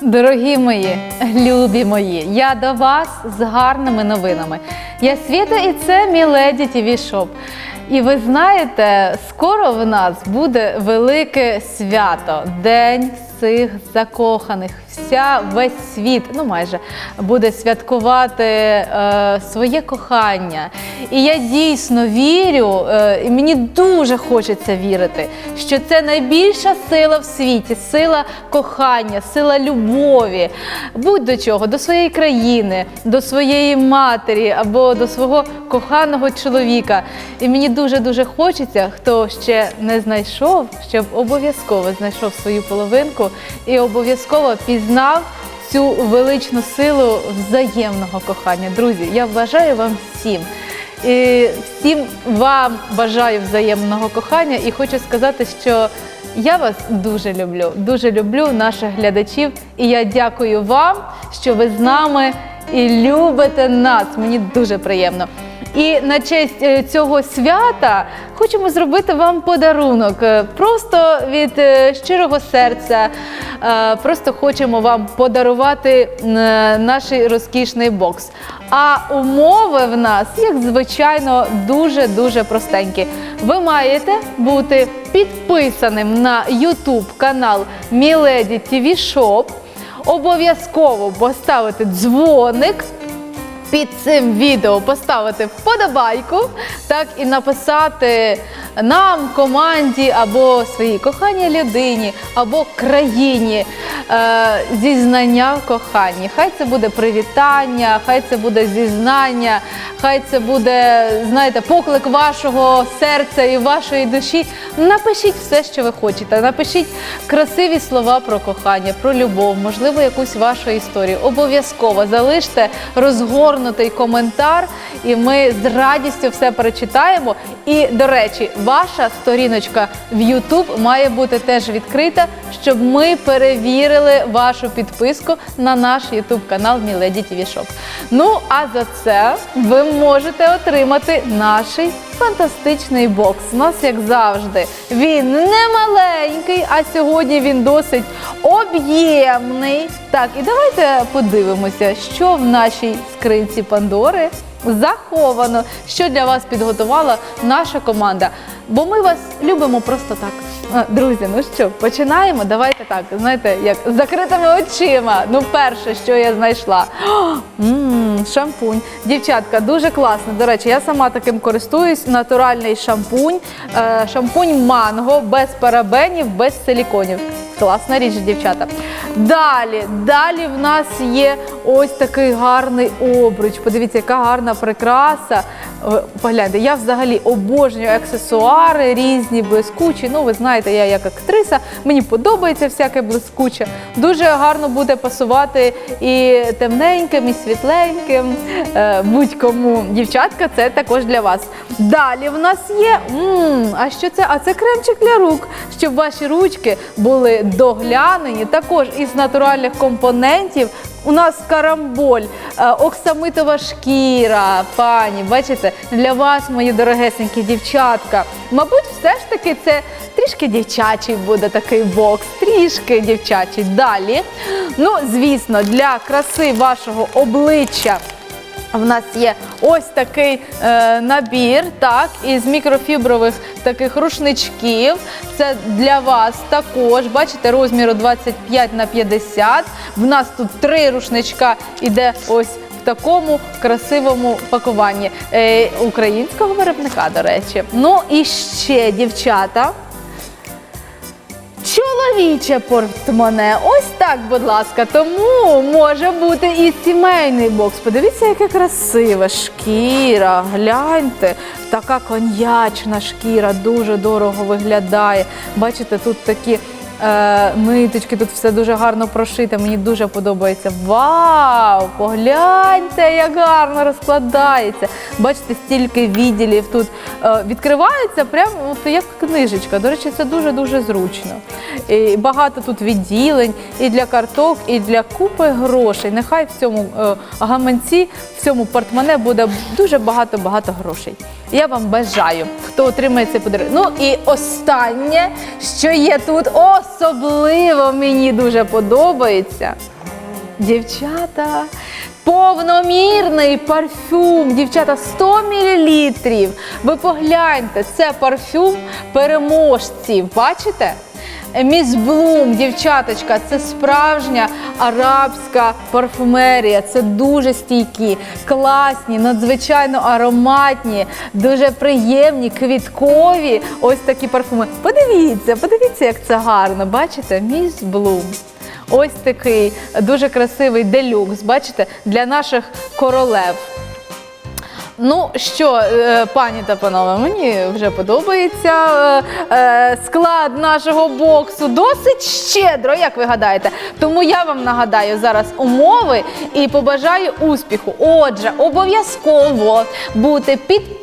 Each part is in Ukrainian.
Дорогі мої, любі мої, я до вас з гарними новинами. Я Світа і це мій леді Шоп. І ви знаєте, скоро в нас буде велике свято День цих закоханих. Вся весь світ, ну майже буде святкувати е, своє кохання. І я дійсно вірю, е, і мені дуже хочеться вірити, що це найбільша сила в світі, сила кохання, сила любові. Будь до чого, до своєї країни, до своєї матері або до свого коханого чоловіка. І мені дуже дуже хочеться, хто ще не знайшов, щоб обов'язково знайшов свою половинку і обов'язково пізнав цю величну силу взаємного кохання. Друзі, я бажаю вам всім. І всім вам бажаю взаємного кохання і хочу сказати, що я вас дуже люблю, дуже люблю наших глядачів. І я дякую вам, що ви з нами і любите нас. Мені дуже приємно. І на честь е, цього свята хочемо зробити вам подарунок. Е, Просто від е, щирого серця. Просто хочемо вам подарувати наш розкішний бокс. А умови в нас, як звичайно, дуже дуже простенькі. Ви маєте бути підписаним на YouTube канал Milady TV Shop. Обов'язково поставити дзвоник під цим відео поставити вподобайку, так і написати нам, команді або своїй коханій людині, або країні е, зізнання в коханні. Хай це буде привітання, хай це буде зізнання, хай це буде, знаєте, поклик вашого серця і вашої душі. Напишіть все, що ви хочете. Напишіть красиві слова про кохання, про любов, можливо, якусь вашу історію. Обов'язково залиште розгорнутий коментар, і ми з радістю все перечитаємо. І, до речі, ваша сторіночка в YouTube має бути теж відкрита, щоб ми перевірили вашу підписку на наш YouTube канал Milady TV Shop. Ну а за це ви можете отримати наш фантастичний бокс. У нас, як завжди, він не маленький, а сьогодні він досить об'ємний. Так, і давайте подивимося, що в нашій скринці Пандори заховано, що для вас підготувала наша команда. Бо ми вас любимо просто так. Друзі, ну що, починаємо? Давайте так, знаєте, як з закритими очима. Ну, перше, що я знайшла. Шампунь. Дівчатка, дуже класно. До речі, я сама таким користуюсь. Натуральний шампунь. Е, шампунь манго, без парабенів, без силіконів. Класна річ, дівчата. Далі, далі в нас є ось такий гарний обруч. Подивіться, яка гарна прикраса. Е, Погляньте, я взагалі обожнюю аксесуари різні, блискучі. Ну, ви знаєте, я як актриса, мені подобається всяке блискуче. Дуже гарно буде пасувати і темненьким, і світленьким. Е, Будь-кому. Дівчатка, це також для вас. Далі в нас є. а що це? А це кремчик для рук, щоб ваші ручки були доглянені. Також із натуральних компонентів. У нас карамболь, е, оксамитова шкіра, пані. Бачите, для вас, мої дорогесенькі дівчатка. Мабуть, все ж таки це трішки дівчачий буде такий бокс, трішки дівчачий. Далі. Ну, звісно, для краси вашого обличчя. В нас є ось такий е, набір, так, із мікрофібрових таких рушничків. Це для вас також. Бачите, розміру 25 на 50. В нас тут три рушничка іде ось в такому красивому пакуванні е, українського виробника, до речі. Ну і ще, дівчата. Чоловіче портмоне, ось так, будь ласка. Тому може бути і сімейний бокс. Подивіться, яке красиве шкіра. Гляньте, така коньячна шкіра, дуже дорого виглядає. Бачите, тут такі. Е, ниточки, тут все дуже гарно прошите. Мені дуже подобається. Вау! Погляньте, як гарно розкладається. Бачите, стільки відділів тут е, відкривається прямо як книжечка. До речі, це дуже-дуже зручно. І багато тут відділень і для карток, і для купи грошей. Нехай в цьому е, гаманці, в цьому портмоне буде дуже багато-багато грошей. Я вам бажаю, хто отримає цей подарунок. Ну і останнє, що є тут, особливо мені дуже подобається. Дівчата, повномірний парфюм. Дівчата, 100 мл. Ви погляньте, це парфюм переможців. Бачите? Міс Блум, дівчаточка, це справжня арабська парфумерія. Це дуже стійкі, класні, надзвичайно ароматні, дуже приємні, квіткові. Ось такі парфуми. Подивіться, подивіться, як це гарно. Бачите? Міс Блум. Ось такий дуже красивий делюкс, бачите, для наших королев. Ну що, е, пані та панове, мені вже подобається е, е, склад нашого боксу. Досить щедро, як ви гадаєте. Тому я вам нагадаю зараз умови і побажаю успіху. Отже, обов'язково бути підписаним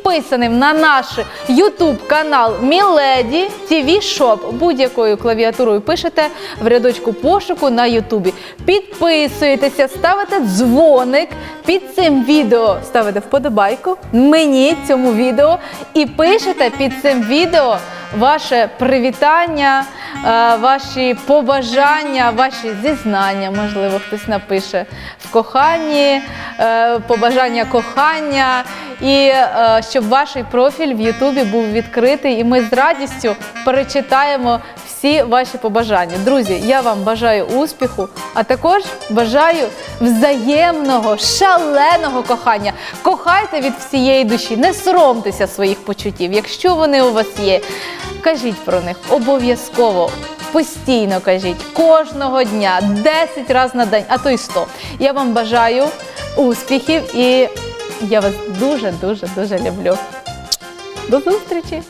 на наш YouTube канал Міледі TV Shop. Будь-якою клавіатурою пишете в рядочку пошуку на Ютубі. Підписуєтеся, ставите дзвоник під цим відео, ставите вподобайку мені цьому відео і пишете під цим відео ваше привітання, е, ваші побажання, ваші зізнання, можливо, хтось напише в коханні, е, побажання кохання, і е, щоб ваш профіль в Ютубі був відкритий, і ми з радістю перечитаємо всі ваші побажання. Друзі, я вам бажаю успіху, а також бажаю взаємного, шаленого кохання. Кохайте від всієї душі, не соромтеся своїх почуттів. Якщо вони у вас є, кажіть про них обов'язково. Постійно кажіть кожного дня, 10 разів на день, а то й 100. Я вам бажаю успіхів і я вас дуже, дуже, дуже люблю. До зустрічі!